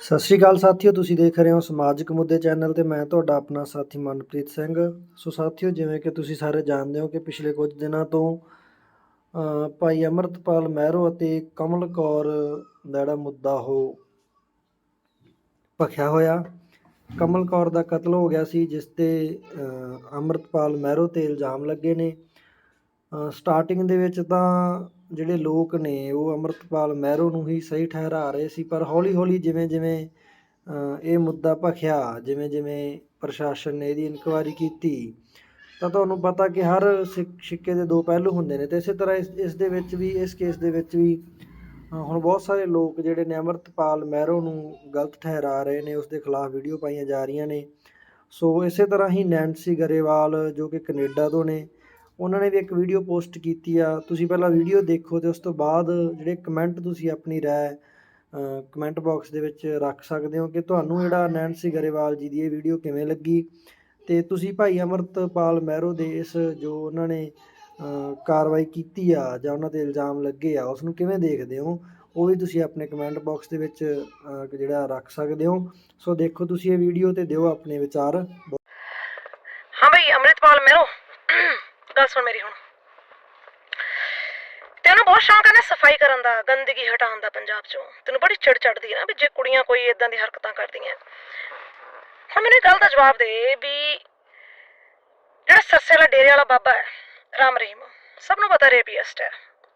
ਸਤਿ ਸ਼੍ਰੀ ਅਕਾਲ ਸਾਥੀਓ, ਤੁਸੀਂ ਦੇਖ ਰਹੇ ਹੋ ਸਮਾਜਿਕ ਮੁੱਦੇ ਚੈਨਲ ਤੇ ਮੈਂ ਤੁਹਾਡਾ ਆਪਣਾ ਸਾਥੀ ਮਨਪ੍ਰੀਤ ਸਿੰਘ। ਸੋ ਸਾਥੀਓ, ਜਿਵੇਂ ਕਿ ਤੁਸੀਂ ਸਾਰੇ ਜਾਣਦੇ ਹੋ ਕਿ ਪਿਛਲੇ ਕੁਝ ਦਿਨਾਂ ਤੋਂ ਭਾਈ ਅਮਰਤਪਾਲ ਮਹਿਰੋ ਅਤੇ ਕਮਲ ਕੌਰ ਦਾ ਜਿਹੜਾ ਮੁੱਦਾ ਉਹ ਭਖਿਆ ਹੋਇਆ। ਕਮਲ ਕੌਰ ਦਾ ਕਤਲ ਹੋ ਗਿਆ ਸੀ ਜਿਸ ਤੇ ਅ, ਅਮਰਤਪਾਲ ਮਹਿਰੋ ਤੇ ਇਲਜ਼ਾਮ ਲੱਗੇ ਨੇ। ਸਟਾਰਟਿੰਗ ਦੇ ਵਿੱਚ ਤਾਂ ਜਿਹੜੇ ਲੋਕ ਨੇ ਉਹ ਅਮਰਤਪਾਲ ਮਹਿਰੋ ਨੂੰ ਹੀ ਸਹੀ ਠਹਿਰਾ ਰਹੇ ਸੀ ਪਰ ਹੌਲੀ ਹੌਲੀ ਜਿਵੇਂ ਜਿਵੇਂ ਇਹ ਮੁੱਦਾ ਭਖਿਆ ਜਿਵੇਂ ਜਿਵੇਂ ਪ੍ਰਸ਼ਾਸਨ ਨੇ ਇਹਦੀ ਇਨਕੁਆਇਰੀ ਕੀਤੀ ਤਾਂ ਤੁਹਾਨੂੰ ਪਤਾ ਕਿ ਹਰ ਸਿ- ਸਿੱਕੇ ਦੇ ਦੋ ਪਹਿਲੂ ਹੁੰਦੇ ਨੇ ਤੇ ਇਸੇ ਤਰ੍ਹਾਂ ਇਸ ਇਸ ਦੇ ਵਿੱਚ ਵੀ ਇਸ ਕੇਸ ਦੇ ਵਿੱਚ ਵੀ ਹੁਣ ਬਹੁਤ ਸਾਰੇ ਲੋਕ ਜਿਹੜੇ ਨੇ ਅਮਰਤਪਾਲ ਮਹਿਰੋ ਨੂੰ ਗਲਤ ਠਹਿਰਾ ਰਹੇ ਨੇ ਉਸ ਦੇ ਖਿਲਾਫ ਵੀਡੀਓ ਪਾਈਆਂ ਜਾ ਰਹੀਆਂ ਨੇ। ਸੋ ਇਸੇ ਤਰ੍ਹਾਂ ਹੀ ਨੈਂਸੀ ਗਰੇਵਾਲ ਜੋ ਕਿ ਕੈਨੇਡਾ ਤੋਂ ਨੇ, ਉਹਨਾਂ ਨੇ ਵੀ ਇੱਕ ਵੀਡੀਓ ਪੋਸਟ ਕੀਤੀ ਆ। ਤੁਸੀਂ ਪਹਿਲਾਂ ਵੀਡੀਓ ਦੇਖੋ ਤੇ ਉਸ ਤੋਂ ਬਾਅਦ ਜਿਹੜੇ ਕਮੈਂਟ ਤੁਸੀਂ ਆਪਣੀ ਰਾਏ ਕਮੈਂਟ ਬਾਕਸ ਦੇ ਵਿੱਚ ਰੱਖ ਸਕਦੇ ਹੋ ਕਿ ਤੁਹਾਨੂੰ ਜਿਹੜਾ ਨੈਂਸੀ ਗਰੇਵਾਲ ਜੀ ਦੀ ਇਹ ਵੀਡੀਓ ਕਿਵੇਂ ਲੱਗੀ। ਤੇ ਤੁਸੀਂ ਭਾਈ ਅਮਰਤਪਾਲ ਮਹਿਰੋ ਦੇ ਇਸ ਜੋ ਉਹਨਾਂ ਨੇ ਕਾਰਵਾਈ ਕੀਤੀ ਆ ਜਾਂ ਉਹਨਾਂ ਤੇ ਇਲਜ਼ਾਮ ਲੱਗੇ ਆ ਉਸ ਨੂੰ ਕਿਵੇਂ ਦੇਖਦੇ ਹੋ? ਉਹ ਵੀ ਤੁਸੀਂ ਆਪਣੇ ਕਮੈਂਟ ਬਾਕਸ ਦੇ ਵਿੱਚ ਜਿਹੜਾ ਰੱਖ ਸਕਦੇ ਹੋ। ਸੋ ਦੇਖੋ ਤੁਸੀਂ ਇਹ ਵੀਡੀਓ ਤੇ ਦਿਓ ਆਪਣੇ ਵਿਚਾਰ। ਹਾਂ ਬਈ, ਅੰਮ੍ਰਿਤਪਾਲ ਮੇਰੋ ਗੱਲ ਸੁਣ ਮੇਰੀ ਹੁਣ। ਤੈਨੂੰ ਬਹੁਤ ਸ਼ੌਂਕ ਹੈ ਨਾ ਸਫ਼ਾਈ ਕਰਨ ਦਾ, ਗੰਦਗੀ ਹਟਾਉਣ ਦਾ ਪੰਜਾਬ ਚੋਂ। ਤੈਨੂੰ ਬੜੀ ਚਿੜ ਚੜਦੀ ਹੈ ਨਾ ਵੀ ਜੇ ਕੁੜੀਆਂ ਕੋਈ ਇਦਾਂ ਦੀ ਹਰਕਤਾਂ ਕਰਦੀਆਂ। ਹੁਣ ਮੈਨੂੰ ਇੱਕ ਗੱਲ ਦਾ ਜਵਾਬ ਦੇ ਵੀ ਜਿਹੜਾ ਸੱਸੇ ਵਾਲਾ ਡੇਰੇ ਵਾਲਾ ਬਾਬਾ ਹੈ ਰਾਮ ਰਹੀਮ, ਸਭ ਨੂੰ ਪਤਾ ਰੇਪੀਸਟ ਹੈ।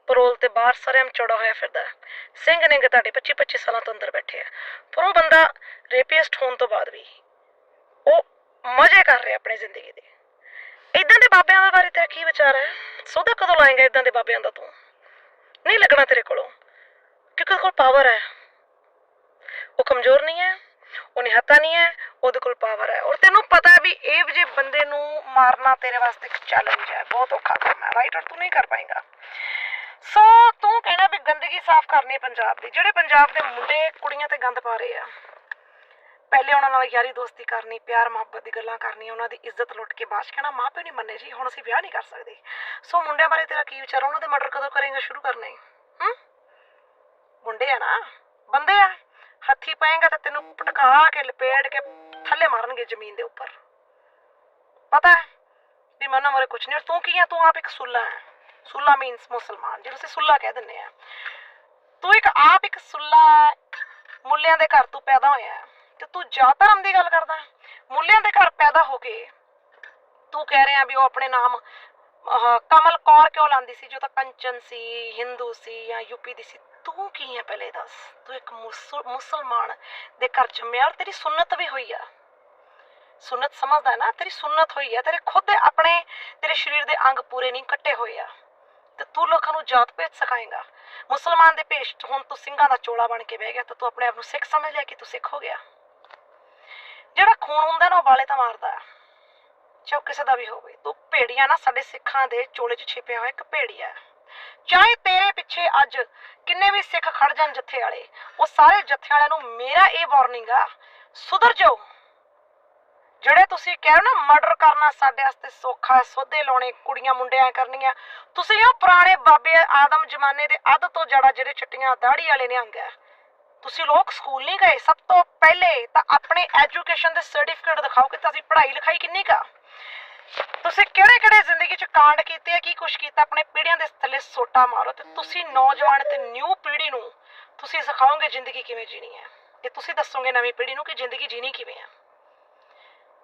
ਪਰੋਲ ਤੇ ਬਾਹਰ ਸਰੇਮ ਚੌੜਾ ਹੋਇਆ ਫਿਰਦਾ ਹੈ। ਸਿੰਘ ਨੇ ਤੁਹਾਡੇ 25 25 ਸਾਲਾਂ ਤੋਂ ਅੰਦਰ ਬੈਠੇ ਆ ਪਰ ਉਹ ਬੰਦਾ ਰੇਪੀਸਟ ਹੋਣ ਤੋਂ ਬਾਅਦ ਵੀ ਉਹ ਮਜ਼ੇ ਕਰ ਰਿਹਾ ਆਪਣੀ ਜ਼ਿੰਦਗੀ ਦੇ। ਇਦਾਂ ਦੇ ਬਾਬਿਆਂ ਦਾ ਬਾਰੇ ਤੇਰਾ ਕੀ ਵਿਚਾਰ ਹੈ? ਸੋਧਾ ਕਦੋਂ ਲਾਏਗਾ ਇਦਾਂ ਦੇ ਬਾਬਿਆਂ ਦਾ ਤੂੰ? ਨਹੀਂ ਲੱਗਣਾ ਤੇਰੇ ਕੋਲੋਂ, ਕਿਉਂਕਿ ਉਹਦੇ ਕੋਲ ਪਾਵਰ ਹੈ। ਉਹ ਕਮਜ਼ੋਰ ਨਹੀਂ ਹੈ। ਉਹ ਨਿਹੱਤਾ ਨਹੀਂ ਹੈ, ਉਹਦੇ ਕੋਲ ਪਾਵਰ ਹੈ। ਔਰ ਤੈਨੂੰ ਪਤਾ ਹੈ ਵੀ ਇਹ ਜੇ ਬੰਦੇ ਨੂੰ ਮਾਰਨਾ ਤੇਰੇ ਵਾਸਤੇ ਇੱਕ ਚੈਲੰਜ ਹੈ, ਬਹੁਤ ਔਖਾ ਕੰਮ ਹੈ ਰਾਈਟ ਔਰ ਤੂੰ ਨਹੀਂ ਕਰ ਪਾਏਗਾ। ਸੋ ਤੂੰ ਕਹਿਣਾ ਵੀ ਗੰਦਗੀ ਸਾਫ਼ ਕਰਨੀ ਪੰਜਾਬ ਦੀ। ਜਿਹੜੇ ਪੰਜਾਬ ਦੇ ਮੁੰਡੇ ਕੁੜੀਆਂ ਤੇ ਗੰਦ ਪਾ ਰਹੇ ਆ, ਪਹਿਲੇ ਉਹਨਾਂ ਨਾਲ ਯਾਰੀ ਦੋਸਤੀ ਕਰਨੀ, ਪਿਆਰ, ਮੁਹੱਬਤ ਦੀ ਗੱਲਾਂ ਕਰਨੀ ਉਹਨਾਂ ਦੀ ਇੱਜ਼ਤ ਲੁੱਟ ਕੇ ਬਾਅਦ 'ਚ ਕਹਿਣਾ ਮਾਂ ਪਿਓ ਨਹੀਂ ਮੰਨੇ ਜੀ, ਹੁਣ ਅਸੀਂ ਵਿਆਹ ਨਹੀਂ ਕਰ ਸਕਦੇ। ਸੋ ਮੁੰਡਿਆਂ ਬਾਰੇ ਤੇਰਾ ਕੀ ਵਿਚਾਰ ਉਹਨਾਂ ਦੇ ਮਰਡਰ ਕਦੋਂ ਕਰੇਗਾ, ਸ਼ੁਰੂ ਕਰਨੇ ਹੂੰ? ਮੁੰਡੇ ਆ ਨਾ? ਬੰਦੇ ਆ? ਹੱਥੀ ਪਏਗਾ ਤਾਂ ਤੈਨੂੰ ਪਟਕਾ ਕੇ ਲਪੇੜ ਕੇ ਥੱਲੇ ਮਾਰਨਗੇ ਜ਼ਮੀਨ ਦੇ ਉੱਪਰ। ਪਤਾ ਹੈ? ਵੀ ਮੈਂ ਉਹਨਾਂ ਕੁਝ ਨਹੀਂ। ਤੂੰ ਕੀ ਹੈ ਤੂੰ ਆਪ ਇੱਕ ਸੁੱਲਾ ਹੈ। ਸੁੱਲਾ ਮੀਨਸ ਮੁਸਲਮਾਨ। ਜਿਹਨੂੰ ਅਸੀਂ ਸੁੱਲਾ ਕਹਿ ਦਿੰਦੇ ਆ। ਤੂੰ ਇੱਕ ਆਪ ਇੱਕ ਸੁੱਲਾ ਮੁੱਲਿਆਂ ਦੇ ਘਰ ਤੋਂ ਪੈਦਾ ਹੋਇਆ ਤੇ ਤੂੰ ਜਾ ਧਰਮ ਦੀ ਗੱਲ ਕਰਦਾ ਹੈ? ਮੁੱਲਿਆਂ ਦੇ ਘਰ ਪੈਦਾ ਹੋ ਕੇ ਤੂੰ ਕਹਿ ਰਿਹਾ ਵੀ ਉਹ ਆਪਣੇ ਨਾਮ ਕਮਲ ਕੌਰ ਕਿਉਂ ਲਾਂਦੀ ਸੀ? ਜੋ ਤਾਂ ਕੰਚਨ ਸੀ, ਹਿੰਦੂ ਸੀ ਜਾਂ ਯੂਪੀ ਦੀ ਸੀ। ਤੂੰ ਕੀ ਹੈ ਪਹਿਲੇ ਦੱਸ? ਤੂੰ ਇੱਕ ਮੁਸਲਮਾਨ ਦੇ ਘਰ ਜੰਮਿਆ ਔਰ ਤੇਰੀ ਸੁਨਨਤ ਵੀ ਹੋਈ ਆ। ਸੁਨਨਤ ਸਮਝਦਾ ਨਾ, ਤੇਰੀ ਸੁਨਨਤ ਹੋਈ ਆ, ਤੇਰੇ ਖੁਦ ਦੇ ਆਪਣੇ, ਤੇਰੇ ਸਰੀਰ ਦੇ ਅੰਗ ਪੂਰੇ ਨਹੀਂ ਕੱਟੇ ਹੋਏ ਆ। ਤੇ ਤੂੰ ਲੋਕਾਂ ਨੂੰ ਜਾਤ ਭੇਜ ਸਿਖਾਏਗਾ। ਮੁਸਲਮਾਨ ਦੇ ਭੇਸ਼ ਹੁਣ ਤੂੰ ਸਿੰਘਾਂ ਦਾ ਚੋਲਾ ਬਣ ਕੇ ਬਹਿ ਗਿਆ, ਤਾਂ ਤੂੰ ਆਪਣੇ ਆਪ ਨੂੰ ਸਿੱਖ ਸਮਝ ਲਿਆ ਕਿ ਤੂੰ ਸਿੱਖ ਹੋ ਗਿਆ। ਜਿਹੜਾ ਖੂਨ ਹੁੰਦਾ ਨਾ, ਉਹ ਵਾਲੇ ਤਾਂ ਮਾਰਦਾ। ਹੈ ਚਾਹੇ ਉਹ ਕਿਸੇ ਦਾ ਵੀ ਹੋਵੇ। ਤੂੰ ਭੇੜੀਆ ਨਾ, ਸਾਡੇ ਸਿੱਖਾਂ ਦੇ ਚੋਲੇ 'ਚ ਛਿਪਿਆ ਹੋਇਆ ਇੱਕ ਭੇੜੀਆ ਹੈ। ਚਾਹੇ ਤੇਰੇ ਪਿੱਛੇ ਅੱਜ ਕਿੰਨੇ ਵੀ ਸਿੱਖ ਖੜ ਜਾਣ ਜੱਥੇ ਵਾਲੇ, ਉਹ ਸਾਰੇ ਜੱਥੇ ਵਾਲਿਆਂ ਨੂੰ ਮੇਰਾ ਇਹ ਵਾਰਨਿੰਗ ਆ, ਸੁਧਰ ਜਾਓ। ਜਿਹੜੇ ਤੁਸੀਂ ਕਹਿ ਰਹੇ ਹੋ ਨਾ ਮਰਡਰ ਕਰਨਾ ਸਾਡੇ ਵਾਸਤੇ ਸੌਖਾ ਸੋਧੇ ਲਾਉਣੇ, ਕੁੜੀਆਂ ਮੁੰਡਿਆਂ ਕਰਨੀਆਂ, ਤੁਸੀਂ ਉਹ ਪੁਰਾਣੇ ਬਾਬੇ ਆਦਮ ਜ਼ਮਾਨੇ ਦੇ ਅੱਧ ਤੋਂ ਜੜਾ ਜਿਹੜੇ ਚਿੱਟੀਆਂ ਦਾੜੀ ਵਾਲੇ ਨਿਹੰਗ ਹੈ, ਤੁਸੀਂ ਲੋਕ ਸਕੂਲ ਨਹੀਂ ਗਏ, ਸਭ ਤੋਂ ਪਹਿਲੇ ਤਾਂ ਆਪਣੇ ਐਜੂਕੇਸ਼ਨ ਦੇ ਸਰਟੀਫਿਕੇਟ ਦਿਖਾਓ ਕਿ ਤੁਸੀਂ ਪੜ੍ਹਾਈ ਲਿਖਾਈ ਕਿੰਨੀ ਕਾ ਤੁਸੀਂ ਕਿਹੜੇ ਕਿਹੜੇ ਜ਼ਿੰਦਗੀ 'ਚ ਕਾਂਡ ਕੀਤੇ ਆ, ਕੀ ਕੁਛ ਕੀਤਾ, ਆਪਣੇ ਪੀੜ੍ਹੀਆਂ ਦੇ ਥੱਲੇ ਸੋਟਾ ਮਾਰੋ ਤੇ ਤੁਸੀਂ ਨੌਜਵਾਨ ਤੇ ਨਿਊ ਪੀੜ੍ਹੀ ਨੂੰ ਤੁਸੀਂ ਸਿਖਾਓਗੇ ਜ਼ਿੰਦਗੀ ਕਿਵੇਂ ਜੀਣੀ ਹੈ? ਇਹ ਤੁਸੀਂ ਦੱਸੋਗੇ ਨਵੀਂ ਪੀੜ੍ਹੀ ਨੂੰ ਕਿ ਜ਼ਿੰਦਗੀ ਜੀਣੀ ਕਿਵੇਂ ਹੈ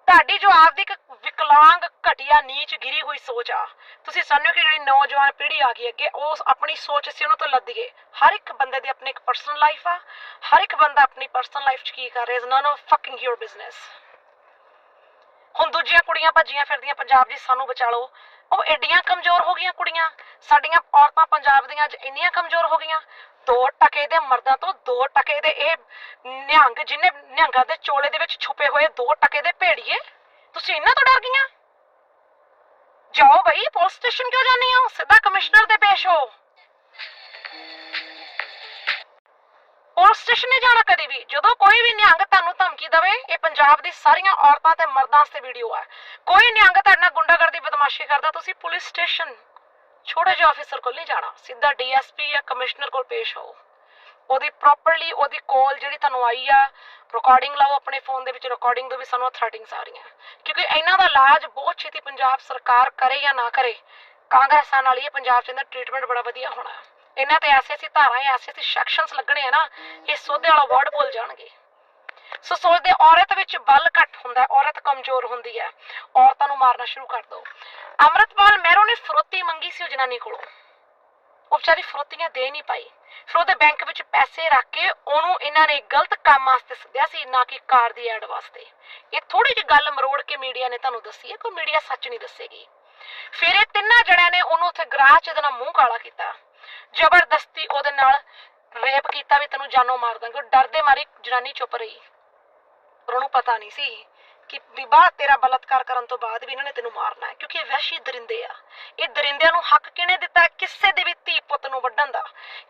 ਤੁਹਾਡੀ ਜੋ ਆਪਦੀ ਇੱਕ ਵਿਕਲਾਂਗ ਘਟੀਆ ਨੀਚ ਗਿਰੀ ਹੋਈ ਸੋਚ ਆ, ਤੁਸੀਂ ਸਾਨੂੰ ਕਿ ਜਿਹੜੀ ਨੌਜਵਾਨ ਪੀੜ੍ਹੀ ਆ ਗਈ ਅੱਗੇ ਉਸ ਆਪਣੀ ਸੋਚ ਸੀ ਉਹਨਾਂ ਤੋਂ ਲੱਦੀਏ। ਹਰ ਇੱਕ ਬੰਦੇ ਦੀ ਆਪਣੀ ਇੱਕ ਪਰਸਨਲ ਲਾਈਫ ਆ, ਹਰ ਇੱਕ ਬੰਦਾ ਆਪਣੀ ਪਰਸਨਲ ਲਾਈਫ 'ਚ ਕੀ ਕਰ ਰਿਹਾ is none of fucking your business ਹੁਣ ਦੂਜੀਆਂ ਕੁੜੀਆਂ ਭੱਜੀਆਂ ਫਿਰਦੀਆਂ ਪੰਜਾਬ ਦੀ ਸਾਨੂੰ ਬਚਾ ਲਓ ਉਹ ਐਡੀਆਂ ਕਮਜ਼ੋਰ ਹੋ ਗਈਆਂ ਕੁੜੀਆਂ। ਸਾਡੀਆਂ ਔਰਤਾਂ ਪੰਜਾਬ ਦੀਆਂ ਅੱਜ ਇੰਨੀਆਂ ਕਮਜ਼ੋਰ ਹੋ ਗਈਆਂ। ਦੋ ਟਕੇ ਦੇ ਮਰਦਾਂ ਤੋਂ ਦੋ ਟਕੇ ਦੇ ਇਹ ਨਿਹੰਗ ਜਿਨੇ ਨਿਹੰਗਾਂ ਦੇ ਚੋਲੇ ਦੇ ਵਿੱਚ ਛੁਪੇ ਹੋਏ ਦੋ ਟਕੇ ਦੇ ਭੇੜੀਏ। ਤੁਸੀਂ ਇਹਨਾਂ ਤੋਂ ਡਰ ਗਈਆਂ? ਜਾਓ ਬਈ, ਪੁਲਿਸ ਸਟੇਸ਼ਨ ਕਿਉਂ ਜਾਂਦੀ ਹੋ? ਸਿੱਧਾ ਕਮਿਸ਼ਨਰ ਦੇ ਪੇਸ਼ ਹੋ। ਪੁਲਿਸ ਸਟੇਸ਼ਨ ਨਹੀਂ ਜਾਣਾ ਕਦੀ ਵੀ। ਜਦੋਂ ਕੋਈ ਵੀ ਨਿਹੰਗ ਤੁਹਾਨੂੰ ਧਮਕੀ ਦੇਵੇ, ਇਹ ਪੰਜਾਬ ਦੀ ਸਾਰੀਆਂ ਔਰਤਾਂ ਤੇ ਮਰਦਾਂ ਵਾਸਤੇ ਵੀਡੀਓ ਹੈ ਕੋਈ ਨਿਹੰਗ ਤੁਹਾਡੇ ਨਾਲ ਗੁੰਡਾਗਰਦੀ, ਬਦਮਾਸ਼ੀ ਕਰਦਾ, ਤੁਸੀਂ ਪੁਲਿਸ ਸਟੇਸ਼ਨ ਛੋਟੇ ਜਿਹੇ ਆਫੀਸਰ ਕੋਲ ਨਹੀਂ ਜਾਣਾ। ਸਿੱਧਾ ਡੀਐਸਪੀ ਜਾਂ ਕਮਿਸ਼ਨਰ ਕੋਲ ਪੇਸ਼ ਹੋ। ਉਹਦੀ ਪ੍ਰੋਪਰਲੀ ਉਹਦੀ ਕਾਲ ਜਿਹੜੀ ਤੁਹਾਨੂੰ ਆਈ ਆ ਰਿਕਾਰਡਿੰਗ ਲਾਓ ਆਪਣੇ ਫੋਨ ਦੇ ਵਿੱਚ ਰਿਕਾਰਡਿੰਗ ਤੋਂ ਵੀ ਸਾਨੂੰ ਥ੍ਰੈਟਿੰਗਸ ਆ ਰਹੀਆਂ। ਕਿਉਂਕਿ ਇਹਨਾਂ ਦਾ ਇਲਾਜ ਬਹੁਤ ਛੇਤੀ ਪੰਜਾਬ ਸਰਕਾਰ ਕਰੇ ਜਾਂ ਨਾ ਕਰੇ, ਕਾਂਗਰਸਾਂ ਨਾਲ ਹੀ ਇਹ ਪੰਜਾਬ 'ਚ ਇਹਦਾ ਟ੍ਰੀਟਮੈਂਟ ਬੜਾ ਵਧੀਆ ਹੋਣਾ। ਇਹਨਾਂ ਤੇ ਐਸੇ ਐਸੀ ਧਾਰਾਂ, ਐਸੇ ਐਸੇ ਸੈਕਸ਼ਨਸ ਲੱਗਣੇ ਆ ਨਾ, ਇਹ ਸੋਧੇ ਵਾਲਾ ਵਰਡ ਭੁੱਲ ਜਾਣਗੇ। ਸੋ ਸੋਚਦੇ ਔਰਤ ਵਿੱਚ ਬਲ ਘੱਟ ਹੁੰਦਾ, ਔਰਤ ਕਮਜ਼ੋਰ ਹੁੰਦੀ ਹੈ। ਔਰਤਾਂ ਨੂੰ ਮਾਰਨਾ ਸ਼ੁਰੂ ਕਰ ਦਿਓ ਅੰਮ੍ਰਿਤਪਾਲ ਮਹਿਰੋ ਨੇ ਫਰੋਤੀ ਮੰਗੀ ਸੀ ਉਹ ਜਨਾਨੀ ਕੋਲੋਂ। ਉਹ ਵਿਚਾਰੀ ਫਰੋਤੀਆਂ ਦੇ ਨਹੀਂ ਪਾਈ। ਫਿਰ ਉਹਦੇ ਬੈਂਕ ਵਿੱਚ ਪੈਸੇ ਰੱਖ ਕੇ ਉਹਨੂੰ ਇਹਨਾਂ ਨੇ ਗਲਤ ਕੰਮ ਵਾਸਤੇ ਸੱਦਿਆ ਸੀ, ਨਾ ਕਿ ਕਾਰ ਦੀ ਐਡ ਵਾਸਤੇ। ਇਹ ਥੋੜੀ ਜਿਹੀ ਗੱਲ ਮਰੋੜ ਕੇ ਮੀਡੀਆ ਨੇ ਤੁਹਾਨੂੰ ਦੱਸੀ ਹੈ, ਕੋਈ ਮੀਡੀਆ ਸੱਚ ਨਹੀਂ ਦੱਸੇਗੀ। ਫਿਰ ਇਹ ਤਿੰਨਾਂ ਜਣਿਆਂ ਨੇ ਉਹਨੂੰ ਉੱਥੇ ਗਰਾਹ ਚ ਇਹਦੇ ਮੂੰਹ ਕਾਲਾ ਕੀਤਾ। ਜ਼ਬਰਦਸਤੀ ਉਹਦੇ ਨਾਲ ਰੇਪ ਕੀਤਾ ਵੀ ਤੈਨੂੰ ਜਾਨੋਂ ਮਾਰ ਦਾਂਗੇ। ਉਹ ਡਰਦੇ ਮਾਰੀ ਜਨਾਨੀ ਚੁੱਪ ਰਹੀ। ਪਰ ਉਹਨੂੰ ਪਤਾ ਨਹੀਂ ਸੀ। ਕਿ ਵਿਵਾਹ ਤੇਰਾ ਬਲਤਕਾਰ ਕਰਨ ਤੋਂ ਬਾਅਦ ਵੀ ਇਹਨਾਂ ਨੇ ਤੈਨੂੰ ਮਾਰਨਾ ਹੈ, ਕਿਉਂਕਿ ਇਹ ਵਹਿਸ਼ੀ ਦਰਿੰਦੇ ਆ। ਇਹ ਦਰਿੰਦਿਆਂ ਨੂੰ ਹੱਕ ਕਿਹਨੇ ਦਿੱਤਾ ਕਿਸੇ ਦੇ ਵੀ ਧੀ ਪੁੱਤ ਨੂੰ ਵੱਢਣ ਦਾ।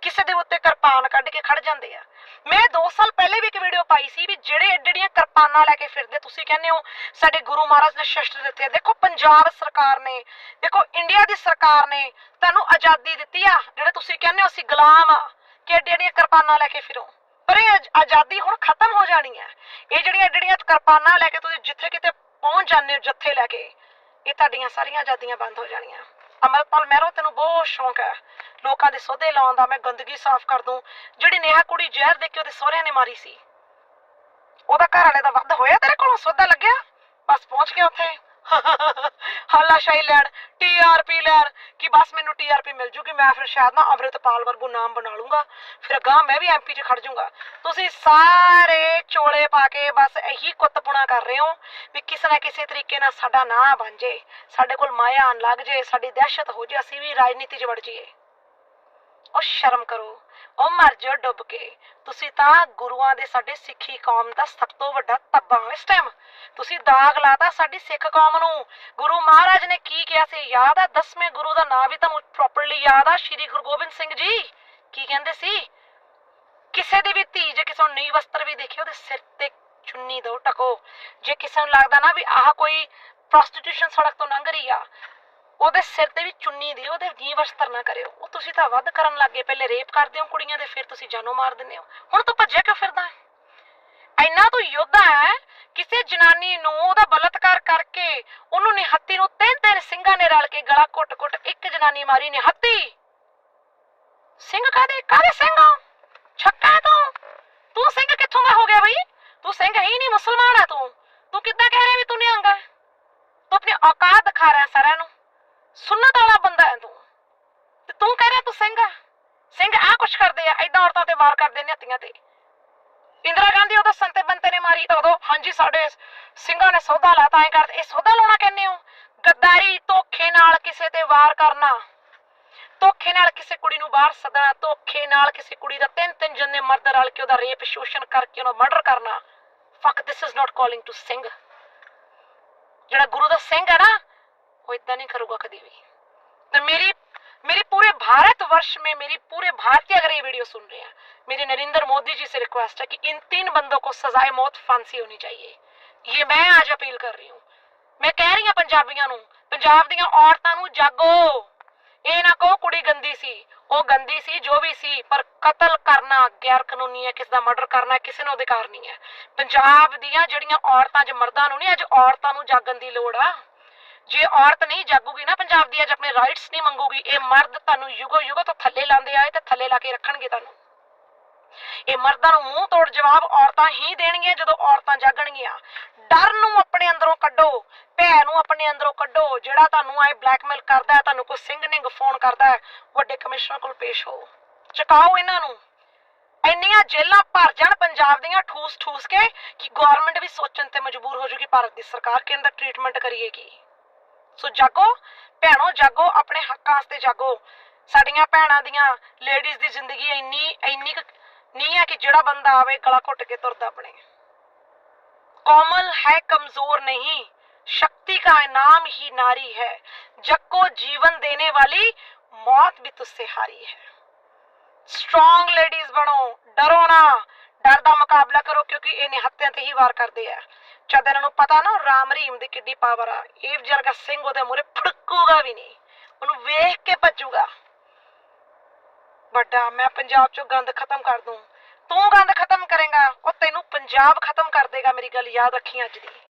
ਕਿਸੇ ਦੇ ਉੱਤੇ ਕਿਰਪਾਨ ਕੱਢ ਕੇ ਖੜ ਜਾਂਦੇ ਆ। ਮੈਂ 2 ਸਾਲ ਪਹਿਲੇ ਵੀ ਇੱਕ ਵੀਡੀਓ ਪਾਈ ਸੀ ਵੀ ਜਿਹੜੇ ਜਿਹੜੀਆਂ ਕਿਰਪਾਨਾਂ ਲੈ ਕੇ ਫਿਰਦੇ, ਤੁਸੀਂ ਕਹਿੰਦੇ ਹੋ, ਸਾਡੇ ਗੁਰੂ ਮਹਾਰਾਜ ਨੇ ਸ਼ਸਤਰ ਦਿੱਤੇ ਦੇਖੋ, ਪੰਜਾਬ ਸਰਕਾਰ ਨੇ, ਦੇਖੋ ਇੰਡੀਆ ਦੀ ਸਰਕਾਰ ਨੇ ਤੁਹਾਨੂੰ ਆਜ਼ਾਦੀ ਦਿੱਤੀ ਆ। ਜਿਹੜੇ ਤੁਸੀਂ ਕਹਿੰਦੇ ਹੋ ਅਸੀਂ ਗੁਲਾਮ ਆ, ਕਿ ਏਡੀਆਂ ਏਡੀਆਂ ਕਿਰਪਾਨਾਂ ਲੈ ਕੇ ਫਿਰੋ। ਪਰ ਇਹ ਆਜ਼ਾਦੀ ਹੁਣ ਖਤਮ ਹੋ ਜਾਣੀ ਹੈ। ਇਹ ਜਿਹੜੀਆਂ ਜਿਹੜੀਆਂ ਕਿਰਪਾਨਾਂ ਲੈ ਕੇ ਤੁਸੀਂ ਜਿੱਥੇ ਕਿਤੇ ਪਹੁੰਚ ਜਾਂਦੇ ਹੋ, ਜੱਥੇ ਲੈ ਕੇ, ਇਹ ਤੁਹਾਡੀਆਂ ਸਾਰੀਆਂ ਆਜ਼ਾਦੀਆਂ ਬੰਦ ਹੋ ਜਾਣੀਆਂ। ਅਮਰਪਾਲ ਮਹਿਰੋ ਤੈਨੂੰ ਬਹੁਤ ਸ਼ੌਂਕ ਹੈ। ਲੋਕਾਂ ਦੇ ਸੋਧੇ ਲਾਉਣ ਦਾ ਮੈਂ ਗੰਦਗੀ ਸਾਫ਼ ਕਰ ਦੂੰ। ਜਿਹੜੀ ਨੇਹਾ ਕੁੜੀ ਜ਼ਹਿਰ ਦੇ ਕੇ ਉਹਦੇ ਸਹੁਰਿਆਂ ਨੇ ਮਾਰੀ ਸੀ, ਉਹਦਾ ਘਰ ਵਾਲੇ ਦਾ ਵੱਧ ਹੋਇਆ ਤੇਰੇ ਕੋਲੋਂ? ਸੌਦਾ ਲੱਗਿਆ? ਬਸ ਪਹੁੰਚ ਗਿਆ ਉੱਥੇ। ਹਾਲਾਸ਼ਾਹੀ ਲੈਣ ਟੀਆਰਪੀ ਲੈਣ, ਕਿ ਬਸ ਮੈਨੂੰ ਟੀਆਰਪੀ ਮਿਲ ਜੂਗੀ, ਮੈਂ ਫਿਰ ਸ਼ਾਇਦ ਨਾ ਅਮਰਿਤਪਾਲ ਵਰਗੂ ਨਾਮ ਬਣਾ ਲੂੰਗਾ, ਫਿਰ ਅਗਾਂਹ ਮੈਂ ਵੀ ਐਮਪੀ 'ਚ ਖੜ ਜਾਊਂਗਾ ਤੁਸੀਂ ਸਾਰੇ ਚੋਲੇ ਪਾ ਕੇ ਬਸ ਇਹੀ ਕੁੱਤਪੁਣਾ ਕਰ ਰਹੇ ਹੋ ਵੀ ਕਿਸੇ ਨਾ ਕਿਸੇ ਤਰੀਕੇ ਨਾਲ ਸਾਡਾ ਨਾਂ ਬਣ ਜੇ, ਸਾਡੇ ਕੋਲ ਮਾਇਆ ਆਣ ਲੱਗ ਜੇ, ਸਾਡੀ ਦਹਿਸ਼ਤ ਹੋ ਜੇ, ਅਸੀਂ ਵੀ ਰਾਜਨੀਤੀ 'ਚ ਵੜ ਜਾਈਏ। ਉਹ ਸ਼ਰਮ ਕਰੋ, ਉਹ ਮਰ ਜਾਓ ਡੁੱਬ ਕੇ। ਤੁਸੀਂ ਤਾਂ ਗੁਰੂਆਂ ਦੇ ਸਾਡੇ ਸਿੱਖੀ ਕੌਮ ਦਾ ਸਭ ਤੋਂ ਵੱਡਾ ਤੱਬਾ ਇਸ ਟਾਈਮ ਤੁਸੀਂ ਦਾਗ ਲਾਤਾ ਸਾਡੀ ਸਿੱਖ ਕੌਮ ਨੂੰ। ਗੁਰੂ ਮਹਾਰਾਜ ਨੇ ਕੀ ਕਿਹਾ ਸੀ? ਯਾਦ ਆ, ਦਸਵੇਂ ਗੁਰੂ ਦਾ ਨਾਮ ਵੀ ਤੁਹਾਨੂੰ ਪ੍ਰੋਪਰਲੀ ਯਾਦ ਆ, ਸ਼੍ਰੀ ਗੁਰੂ ਗੋਬਿੰਦ ਸਿੰਘ ਜੀ? ਕੀ ਕਹਿੰਦੇ ਸੀ? ਕਿਸੇ ਦੀ ਵੀ ਧੀ, ਜੇ ਕਿਸੇ ਨੂੰ ਨੀ ਵਸਤਰ ਵੀ ਦੇਖੇ, ਉਹਦੇ ਸਿਰ ਤੇ ਚੁੰਨੀ ਦੋ, ਟਕੋ। ਜੇ ਕਿਸੇ ਨੂੰ ਲੱਗਦਾ ਨਾ ਵੀ ਆਹ ਕੋਈ ਪ੍ਰੋਸਟੀਟਿਊਸ਼ਨ ਸੜਕ ਤੋਂ ਲੰਘ ਰਹੀ ਆ ਉਹਦੇ ਸਿਰ ਤੇ ਵੀ ਚੁੰਨੀ ਦਿਓ ਉਹਦੇ ਨੀ ਵਸਤਰ ਨਾ ਕਰਿਓ। ਉਹ ਤੁਸੀਂ ਤਾਂ ਵੱਧ ਕਰਨ ਲੱਗੇ ਪਹਿਲੇ ਰੇਪ ਕਰਦੇ ਹੋ ਕੁੜੀਆਂ ਦੇ, ਫਿਰ ਤੁਸੀਂ ਜਾਨੋਂ ਮਾਰ ਦਿੰਦੇ ਹੋ। ਹੁਣ ਤੂੰ ਭੱਜਿਆ ਕਿਉਂ ਫਿਰਦਾ ਹੈ? ਇੰਨਾ ਤੂੰ ਯੋਧਾ ਹੈ, ਕਿਸੇ ਜਨਾਨੀ ਨੂੰ ਉਹਦਾ ਬਲਤਕਾਰ ਕਰਕੇ ਉਹਨੂੰ ਨਿਹੱਤੀ ਨੂੰ ਤਿੰਨ ਤਿੰਨ ਸਿੰਘਾਂ ਨੇ ਰਲ ਕੇ ਗਲਾ ਘੁੱਟ-ਘੁੱਟ ਇੱਕ ਜਨਾਨੀ ਮਾਰੀ ਨਿਹੱਤੀ। ਸਿੰਘ ਕਾਦੇ ਕਾਦੇ ਸਿੰਘ ਛੱਕਾ ਤੂੰ? ਤੂੰ ਸਿੰਘ ਕਿੱਥੋਂ ਦਾ ਹੋ ਗਿਆ ਬਈ? ਤੂੰ ਸਿੰਘ ਹੈ ਹੀ ਨਹੀਂ, ਮੁਸਲਮਾਨ ਹੈ ਤੂੰ। ਤੂੰ ਕਿੱਦਾਂ ਕਹਿ ਰਿਹਾ ਵੀ ਤੂੰ ਨਿਹੰਗ ਹੈ? ਤੂੰ ਆਪਣੀ ਔਕਾਤ ਦਿਖਾ ਰਿਹਾ ਸਾਰਿਆਂ ਨੂੰ। ਸੁਨਤ ਵਾਲਾ ਬੰਦਾ ਹੈ ਤੂੰ। ਤੇ ਤੂੰ ਕਹਿ ਰਿਹਾ ਤੂੰ ਸਿੰਘ ਆ? ਸਿੰਘ ਆ ਕੁਛ ਕਰਦੇ ਆ ਐਦਾਂ ਔਰਤਾਂ ਤੇ ਵਾਰ ਕਰਦੇ ਨੇ ਹੱਤੀਆਂ ਤੇ। ਇੰਦਰਾ ਗਾਂਧੀ ਉਦੋਂ ਸੰਤੇ ਬੰਤੇ ਨੇ ਮਾਰੀ ਤਾਂ ਉਦੋਂ, ਹਾਂਜੀ ਸਾਡੇ ਸਿੰਘਾਂ ਨੇ ਸੌਦਾ ਲਾਤਾ, ਐ ਕਰਦੇ ਇਹ ਸੌਦਾ ਲਾਉਣਾ ਕਹਿੰਦੇ ਹੋ? ਗੱਦਾਰੀ, ਧੋਖੇ ਨਾਲ ਕਿਸੇ ਤੇ ਵਾਰ ਕਰਨਾ। ਧੋਖੇ ਨਾਲ ਕਿਸੇ ਕੁੜੀ ਨੂੰ ਬਾਹਰ ਸੱਦਣਾ, ਧੋਖੇ ਨਾਲ ਕਿਸੇ ਕੁੜੀ ਦਾ ਤਿੰਨ ਤਿੰਨ ਜਣੇ ਮਰਦ ਰਲ ਕੇ ਉਹਦਾ ਰੇਪ ਸ਼ੋਸ਼ਣ ਕਰਕੇ ਉਹਨੂੰ ਮਰਡਰ ਕਰਨਾ। Fuck this is not calling to Singh. ਜਿਹੜਾ ਗੁਰੂ ਦਾ ਸਿੰਘ ਹੈ ਨਾ वो इतना नहीं करूंगा कभी भी तो मेरी मेरी पूरे भारतवर्ष में मेरी पूरे भारतीय अगर ये वीडियो सुन रहे हैं मेरी नरेंद्र मोदी जी से रिक्वेस्ट है कि इन तीन बंदों को सजाए मौत फांसी होनी चाहिए ये मैं आज अपील कर रही हूँ मैं कह रही हूँ पंजाबियों ਨੂੰ ਪੰਜਾਬ ਦੀਆਂ ਔਰਤਾਂ ਨੂੰ ਜਾਗੋ ਇਹ ਨਾ ਕਹੋ ਕੁੜੀ ਗੰਦੀ ਸੀ ਉਹ ਗੰਦੀ ਸੀ ਜੋ ਵੀ ਸੀ ਪਰ ਕਤਲ ਕਰਨਾ ਗੈਰ ਕਾਨੂੰਨੀ ਹੈ ਕਿਸੇ ਦਾ ਮਰਡਰ ਕਰਨਾ ਕਿਸੇ ਨੂੰ ਅਧਿਕਾਰ ਨਹੀਂ ਹੈ ਪੰਜਾਬ ਦੀਆਂ ਜਿਹੜੀਆਂ ਔਰਤਾਂ ਅੱਜ ਮਰਦਾਂ ਨੂੰ ਨਹੀਂ ਅੱਜ ਔਰਤਾਂ ਨੂੰ ਜਾਗਣ ਦੀ ਲੋੜ ਆ ਜੇ ਔਰਤ ਨਹੀਂ ਜਾਗੂਗੀ ਨਾ ਪੰਜਾਬ ਦੀ, ਅੱਜ ਆਪਣੇ ਰਾਈਟਸ ਨਹੀਂ ਮੰਗੂਗੀ, ਇਹ ਮਰਦ ਤੁਹਾਨੂੰ ਯੁਗੋ ਯੁਗੋ ਤੋਂ ਥੱਲੇ ਲਾਉਂਦੇ ਆਏ ਤੇ ਥੱਲੇ ਲਾ ਕੇ ਰੱਖਣਗੇ ਤੁਹਾਨੂੰ। ਇਹ ਮਰਦਾਂ ਨੂੰ ਮੂੰਹ ਤੋੜ ਜਵਾਬ ਔਰਤਾਂ ਹੀ ਦੇਣਗੀਆਂ ਜਦੋਂ ਔਰਤਾਂ ਜਾਗਣਗੀਆਂ। ਡਰ ਨੂੰ ਆਪਣੇ ਅੰਦਰੋਂ ਕੱਢੋ, ਭੈ ਨੂੰ ਆਪਣੇ ਅੰਦਰੋਂ ਕੱਢੋ, ਜਿਹੜਾ ਤੁਹਾਨੂੰ ਆਏ ਬਲੈਕਮੇਲ ਕਰਦਾ ਹੈ, ਤੁਹਾਨੂੰ ਕੋਈ ਸਿੰਘ ਨਿੰਗ ਫੋਨ ਕਰਦਾ ਹੈ, ਵੱਡੇ ਕਮਿਸ਼ਨਰ ਕੋਲ ਪੇਸ਼ ਹੋ। ਚੁਕਾਓ ਇਹਨਾਂ ਨੂੰ। ਇੰਨੀਆਂ ਜੇਲਾਂ ਭਰ ਜਾਣ ਪੰਜਾਬ ਦੀਆਂ ਠੂਸ ਠੂਸ ਕੇ, ਕਿ ਗਵਰਨਮੈਂਟ ਵੀ ਸੋਚਣ ਤੇ ਮਜਬੂਰ ਹੋ ਜੂਗੀ, ਭਾਰਤ ਦੀ ਸਰਕਾਰ ਕਿ ਇਹਦਾ ਟ੍ਰੀਟਮੈਂਟ ਕਰੀਏਗੀ। ਸੋ ਜਾਗੋ ਭੈਣੋ ਜਾਗੋ ਆਪਣੇ ਹੱਕਾਂ ਵਾਸਤੇ ਜਾਗੋ ਸਾਡੀਆਂ ਭੈਣਾਂ ਦੀਆਂ ਲੇਡੀਜ਼ ਦੀ ਜ਼ਿੰਦਗੀ ਇੰਨੀ ਇੰਨੀ ਕੁ ਨਹੀਂ ਹੈ ਕਿ ਜਿਹੜਾ ਬੰਦਾ ਆਵੇ ਗਲਾ ਘੁੱਟ ਕੇ ਤੁਰਦਾ ਆਪਣੇ कोमल है कमजोर नहीं शक्ति का नाम ही नारी है जग को जीवन देने वाली मौत भी तुझसे हारी है ਸਟਰੋਂਗ ਲੇਡੀਜ਼ ਬਣੋ ਡਰੋ ਨਾ ਡਰ ਦਾ ਮੁਕਾਬਲਾ ਕਰੋ ਕਿਉਂਕਿ ਇਹ ਨਿਹੱਤਿਆਂ ਤੇ ਹੀ ਵਾਰ ਕਰਦੇ ਆ। ਜਦ ਇਹਨਾਂ ਨੂੰ ਪਤਾ ਨਾ ਰਾਮ ਰਹੀਮ ਦੀ ਕਿੱਡੀ ਪਾਵਰ ਆ ਇਹ ਜਰਗਾ ਸਿੰਘ ਉਹਦੇ ਮੂਹਰੇ ਫੜਕੂਗਾ ਵੀ ਨਹੀਂ, ਉਹਨੂੰ ਵੇਖ ਕੇ ਭੱਜੂਗਾ। ਵੱਡਾ, ਮੈਂ ਪੰਜਾਬ ਚੋਂ ਗੰਦ ਖਤਮ ਕਰ ਦੂੰ। ਤੂੰ ਗੰਦ ਖਤਮ ਕਰੇਗਾ, ਉਹ ਤੈਨੂੰ ਪੰਜਾਬ ਖਤਮ ਕਰ ਦੇਗਾ, ਮੇਰੀ ਗੱਲ ਯਾਦ ਰੱਖੀ ਅੱਜ ਦੀ।